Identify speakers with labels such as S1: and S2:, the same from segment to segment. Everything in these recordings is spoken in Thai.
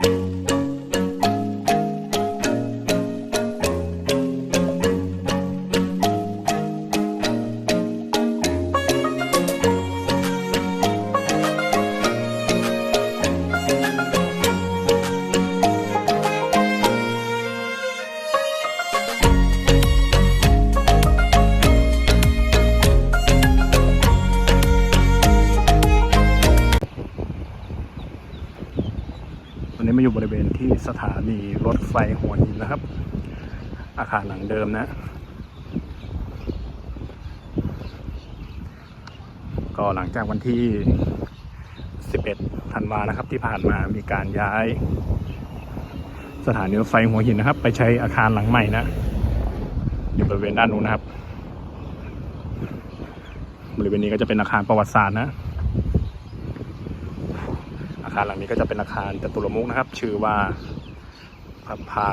S1: วั มาอยู่บริเวณที่สถานีรถไฟหัวหินนะครับ อาคารหลังเดิมนะ ก็หลังจากวันที่ 11 ธันวานะครับที่ผ่านมามีการย้าย สถานีรถไฟหัวหินนะครับ ไปใช้อาคารหลังใหม่นะ อยู่บริเวณด้านนู้นนะครับ บริเวณนี้ก็จะเป็นอาคารประวัติศาสตร์นะารหลังนี้ก็จะเป็นอาคารจตุรมุกนะครับ ชื่อว่าพระพา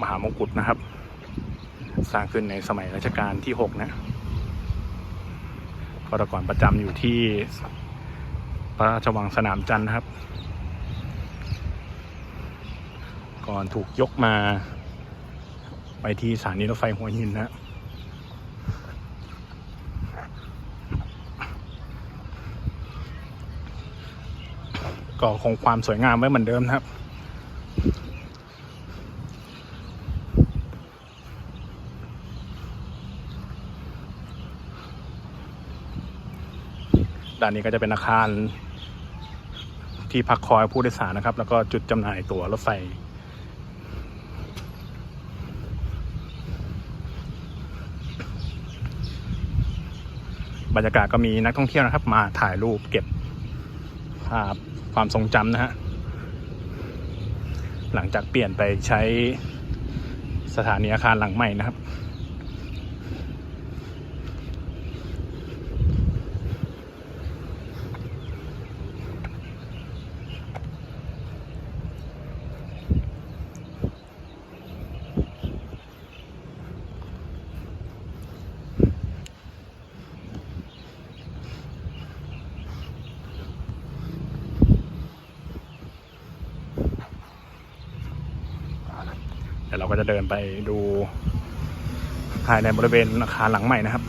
S1: มหามงกุฎนะครับ สร้างขึ้นในสมัยรัชกาลที่หกนะก็ต่ก่อนประจำอยู่ที่พระราชวังสนามจันทร์นะครับ ก่อนถูกยกมา ไปที่สถานีรถไฟหัวหินนะ ก็คงความสวยงามไว้เหมือนเดิมนะครับด้านนี้ก็จะเป็นอาคารที่พักคอยผู้โดยสารนะครับ แล้วก็จุดจำหน่ายตั๋วรถไฟบรรยากาศก็มีนักท่องเที่ยวนะครับ มาถ่ายรูปเก็บภาพ ความทรงจำนะฮะ หลังจากเปลี่ยนไปใช้สถานีอาคารหลังใหม่นะครับ ดี๋ยวเราก็จะเดินไปดูภายในบริเวณอาคารหลังใหม่นะครับ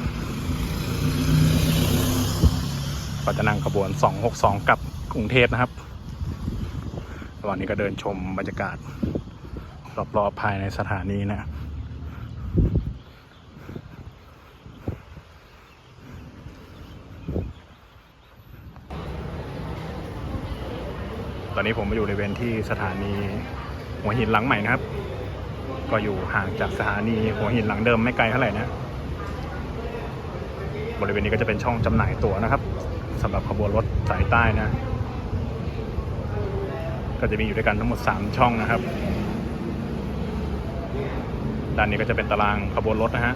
S1: ก็จะนั่งขบวน 262กลับกรุงเทพนะครับระหว่างนี้ก็เดินชมบรรยากาศ รอบๆภายในสถานีนะตอนนี้ผมมาอยู่ในบริเวณที่สถานีหัวหินหลังใหม่นะครับ ก็อยู่ห่างจากสถานีหัวหินหลังเดิมไม่ไกลเท่าไหร่นะบริเวณนี้ก็จะเป็นช่องจำหน่ายตั๋วนะครับสำหรับขบวนรถสายใต้นะ ก็จะมีอยู่ด้วยกันทั้งหมด 3 ช่องนะครับ ด้านนี้ก็จะเป็นตารางขบวนรถนะฮะ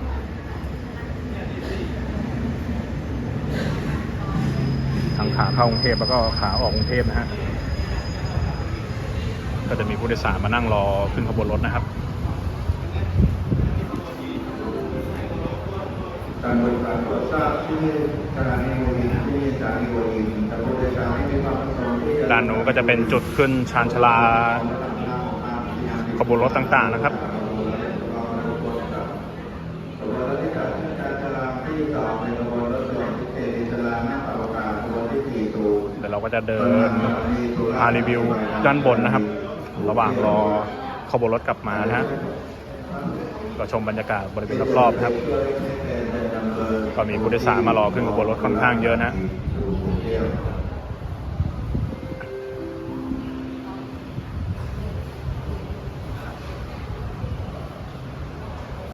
S1: ทั้งขาเข้ากรุงเทพแล้วก็ขาออกกรุงเทพนะฮะก็จะมีผู้โดยสารมานั่งรอขึ้นขบวนรถนะครับ
S2: การบริการตรวจทราบที่สถานีโมบิลที่สถานีโมบิลแต่ผู้โดยสารไม่มีความประสงค์ที่จะ
S1: ด้านนู้นก็จะเป็นจุดขึ้นชานชาลาขบวนรถต่างๆนะครับ
S2: ขบวนรถที่จัดขึ้นการจราที่สองในขบวนรถส่วนพิเศษอิสลามหน้าปาวการขบวนที่สี่ตู
S1: เดี๋ยวเราก็จะเดินพารีวิวด้านบนนะครับ ระหว่างรอขบวนรถกลับมานะฮะก็ชมบรรยากาศบริเวณรอบๆนะครับ ก็มีผู้โดยสารมารอขึ้นขบวนรถค่อนข้างเยอะนะ